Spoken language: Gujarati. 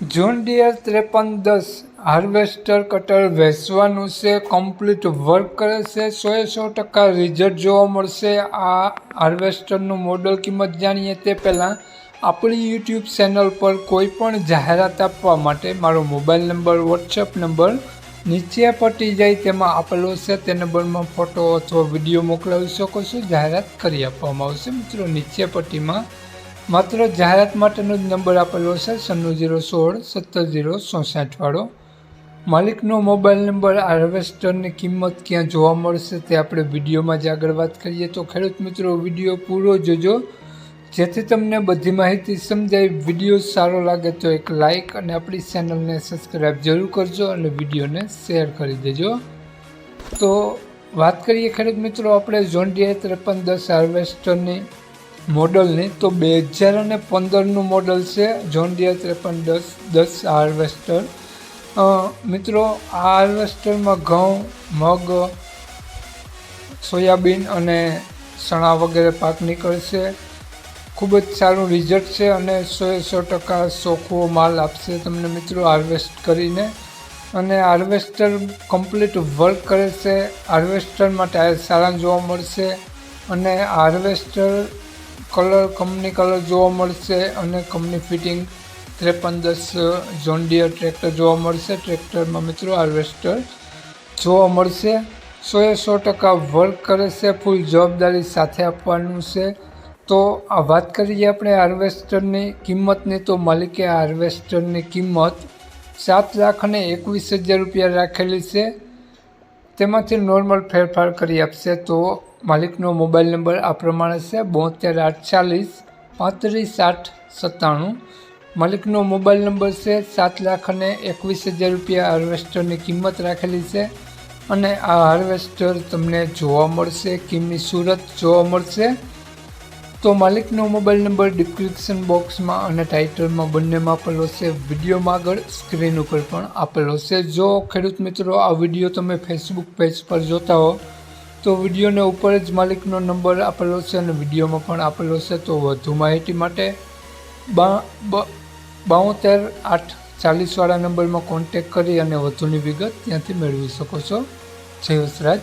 જોન ડિયર ત્રેપન દસ, હાર્વેસ્ટર કટર વેચવાનું છે, કમ્પ્લીટ વર્ક કરે છે, સો એ સો ટકા રિઝલ્ટ જોવા મળશે. આ હાર્વેસ્ટરનું મોડલ કિંમત જાણીએ તે પહેલાં આપણી યુટ્યુબ ચેનલ પર કોઈ પણ જાહેરાત આપવા માટે મારો મોબાઈલ નંબર, વોટ્સએપ નંબર નીચે પટી જાય તેમાં આપેલો છે. તે નંબરમાં ફોટો અથવા વીડિયો મોકલાવી શકો છો. જાહેરાત કરી આપવામાં આવશે. મિત્રો, નીચે પટ્ટીમાં માત્ર જાહેરાત માટેનો જ નંબર આપેલો છે સન્નું જીરો સોળ સત્તર જીરો ચોસાઠવાળો માલિકનો મોબાઈલ નંબર હાર્વેસ્ટરની કિંમત ક્યાં જોવા મળશે તે આપણે વિડીયોમાં જ આગળ વાત કરીએ. તો ખેડૂત મિત્રો, વીડિયો પૂરો જોજો. જેથી તમને બધી માહિતી સમજાય, વીડિયો સારો લાગે તો એક લાઇક અને આપણી ચેનલને સબસ્ક્રાઈબ જરૂર કરજો અને વિડીયોને શેર કરી દેજો. તો વાત કરીએ ખેડૂત મિત્રો, આપણે ઝોન્ડિયા ત્રેપન દસ હાર્વેસ્ટરની મોડલની તો બે હજાર અને પંદરનું મોડલ છે ઝોન્ડિયા ત્રેપન દસ દસ હાર્વેસ્ટર. મિત્રો, આ હાર્વેસ્ટરમાં ઘઉં, મગ, સોયાબીન અને ચણા વગેરે પાક નીકળશે. ખૂબ જ સારું રિઝલ્ટ છે અને સો સો ટકા ચોખ્ખો માલ આપશે તમને મિત્રો હાર્વેસ્ટ કરીને. અને હાર્વેસ્ટર કમ્પ્લીટ વર્ક કરે છે. હાર્વેસ્ટરમાં ટાયર સારા જોવા મળશે. અને હાર્વેસ્ટર કલર કંપની કલર જોવા મળશે અને કંપની ફિટિંગ ત્રેપન દસ જોન્ડિયર ટ્રેક્ટર જોવા મળશે. ટ્રેક્ટરમાં મિત્રો હાર્વેસ્ટર જોવા મળશે. સો એ સો ટકા વર્ક કરે છે, ફૂલ જવાબદારી સાથે આપવાનું છે. તો આ વાત કરીએ આપણે હાર્વેસ્ટરની કિંમતની. તો માલિકે હાર્વેસ્ટરની કિંમત સાત લાખ અને એકવીસ હજાર રૂપિયા રાખેલી છે. તેમાંથી નોર્મલ ફેરફાર કરી આપશે તો માલિકનો મોબાઈલ નંબર આ પ્રમાણે છે, બોતેર આઠ ચાલીસ પાંત્રીસ આઠ સત્તાણું. માલિકનો મોબાઈલ નંબર છે, સાત લાખ અને એકવીસ હજાર રૂપિયા હાર્વેસ્ટરની કિંમત રાખેલી છે. અને આ હાર્વેસ્ટર તમને જોવા મળશે કિમી સુરત જોવા મળશે. તો માલિકનો મોબાઈલ નંબર ડિસ્ક્રિપ્શન બોક્સમાં અને ટાઇટલમાં બંનેમાં આપેલો છે. વિડીયોમાં આગળ સ્ક્રીન ઉપર પણ આપેલો છે. જો ખેડૂત મિત્રો, આ વીડિયો તમે ફેસબુક પેજ પર જોતા હો, તો વિડીયોને ઉપર જ માલિકનો નંબર આપેલો છે અને વિડીયોમાં પણ આપેલો છે. તો વધુ માહિતી માટે બા, બ- બાવતેર આઠ ચાલીસવાળા નંબરમાં કોન્ટેક કરી અને વધુની વિગત ત્યાંથી મેળવી શકો છો. જય વસરાજ.